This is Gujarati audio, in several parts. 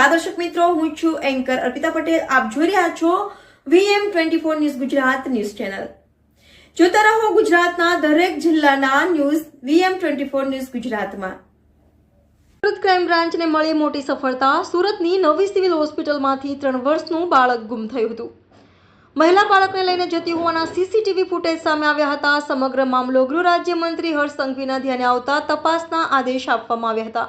નમસ્કાર દર્શક મિત્રો, હું છું એન્કર અર્પિતા પટેલ. આપ જોઈ રહ્યા છો VM twenty four news Gujarat news channel. જોતા રહો ગુજરાતના દરેક જિલ્લાના news VM twenty four news ગુજરાતમાં. સુરત ક્રાઇમ બ્રાન્ચને મળી મોટી સફળતા. સુરતની નવી સિવિલ હોસ્પિટલમાંથી ત્રણ વર્ષનું બાળક ગુમ થયું હતું. મહિલા બાળકને લઈને જતી હોવાના સીસીટીવી ફૂટેજ સામે આવ્યા હતા. સમગ્ર મામલો ગૃહ રાજ્યમંત્રી હર્ષ સંઘવીના ધ્યાને આવતા તપાસના આદેશ આપવામાં આવ્યા હતા.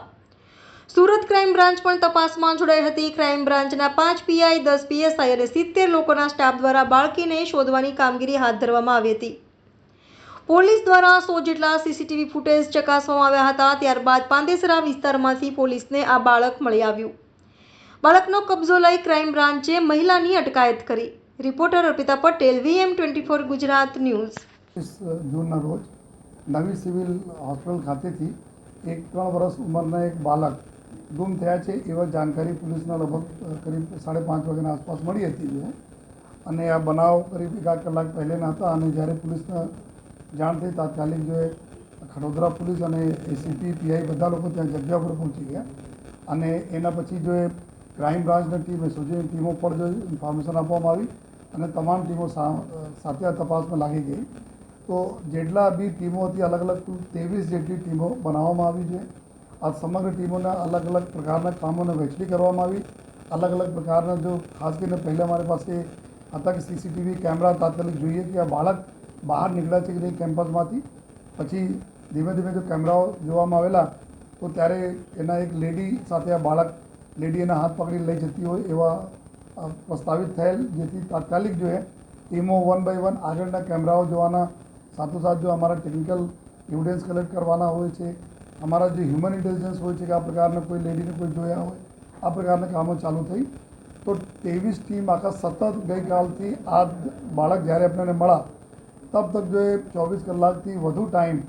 સુરત ક્રાઇમ બ્રાન્ચ પણ તપાસમાં જોડાઈ હતી. ક્રાઇમ બ્રાન્ચના પાંચ પીઆઈ, દસ પીએસઆઈ અને સિત્તેર લોકોના સ્ટાફ દ્વારા બાળકીને શોધવાની કામગીરી હાથ ધરવામાં આવી હતી. પોલીસ દ્વારા સો જેટલા સીસીટીવી ફૂટેજ ચકાસવામાં આવ્યા હતા. ત્યારબાદ પાંદેસરા વિસ્તારમાંથી પોલીસને આ બાળક મળી આવ્યું. બાળકનો કબજો લઈ ક્રાઇમ બ્રાન્ચે મહિલાની અટકાયત કરી. Reporter Arpita Patel, VM twenty four Gujarat news. જૂનના રોજ નવી સિવિલ હોસ્પિટલ ખાતેથી એક ત્રણ વર્ષ ઉંમરના એક બાળક ગુમ થયા છે એવા જાણકારી પોલીસના લગભગ કરીબ સાડા પાંચ વાગ્યાના આસપાસ મળી હતી જે. અને આ બનાવ કરીબ એકાદ કલાક પહેલેના હતા અને જ્યારે પોલીસને જાણ થઈ તાત્કાલિક જો ખડોદરા પોલીસ અને એસીપી પીઆઈ બધા લોકો ત્યાં જગ્યા પર પહોંચી ગયા. અને એના પછી જો એ ક્રાઇમ બ્રાન્ચની ટીમ એસઓજીની ટીમો પર જો ઇન્ફોર્મેશન આપવામાં આવી અને તમામ ટીમો સાથે આ તપાસમાં લાગી ગઈ. તો જેટલા બી ટીમો હતી, અલગ અલગ કુલ ત્રેવીસ જેટલી ટીમો બનાવવામાં આવી છે. આ સમગ્ર ટીમોના અલગ અલગ પ્રકારના કામોને વહેંચણી કરવામાં આવી. અલગ અલગ પ્રકારના જો ખાસ કરીને પહેલાં મારી પાસે હતા કે સીસીટીવી કેમેરા તાત્કાલિક જોઈએ કે આ બાળક બહાર નીકળ્યા છે કે નહીં કેમ્પસમાંથી. પછી ધીમે ધીમે જો કેમેરાઓ જોવામાં આવેલા, તો ત્યારે એના એક લેડી સાથે આ બાળક લેડી એના હાથ પકડી લઈ જતી હોય એવા પ્રસ્તાવિત થયેલ, જેથી તાત્કાલિક જોઈએ ટીમો વન બાય વન આગળના કેમેરાઓ જોવાના, સાથોસાથ જો અમારા ટેકનિકલ એવિડન્સ કલેક્ટ કરવાના હોય છે અમારા જે હ્યુમન ઇન્ટેલિજન્સ હોય છે કે આ પ્રકારના કોઈ લેડીને કોઈ જોયા હોય, આ પ્રકારના કામો ચાલુ થઈ. તો ત્રેવીસ ટીમ આખા સતત ગઈકાલથી આ બાળક જ્યારે આપણને મળ્યા, તબ તક જો એ ચોવીસ કલાકથી વધુ ટાઈમ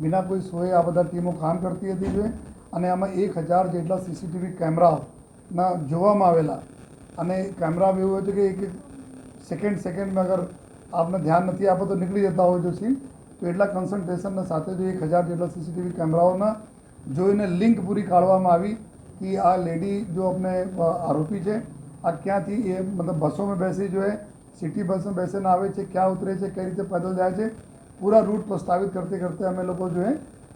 વિના કોઈ સોએ આ બધા ટીમો કામ કરતી હતી જોઈએ અને આમાં એક હજાર જેટલા સીસીટીવી કેમેરાના જોવામાં આવેલા. અને કેમેરામાં એવું હોય છે કે એક સેકન્ડ સેકન્ડમાં અગર આપને ધ્યાન નથી આપો તો નીકળી જતા હોય જો સીન તો એટલા કન્સન્ટ્રેશનના સાથે જો એક હજાર જેટલા સીસીટીવી કેમેરાઓના જોઈને લિંક પૂરી કાઢવામાં આવી કે આ લેડી જો અમને આરોપી છે, આ ક્યાંથી એ મતલબ બસોમાં બેસી જો એ સિટી બસમાં બેસીને આવે છે, ક્યાં ઉતરે છે, કઈ રીતે પેદલ જાય છે, પૂરા રૂટ પ્રસ્તાવિત કરતે કરતે અમે લોકો જોઈએ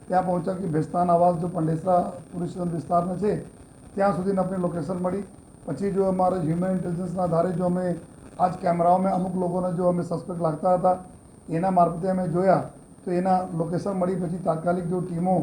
ત્યાં પહોંચ્યા કે ભેસ્તાન આવાસ જો પંડેસરા પોલીસ વિસ્તારમાં છે, ત્યાં સુધીને આપણે લોકેશન મળી. પછી જો અમારે હ્યુમન ઇન્ટેલિજન્સના આધારે જો અમે આ જ કેમેરાઓમાં અમુક લોકોને જો અમે સસ્પેક્ટ લાગતા હતા એના મારફતે અમે જોયા તો એના લોકેશન મળી પછી તાત્કાલિક જો ટીમો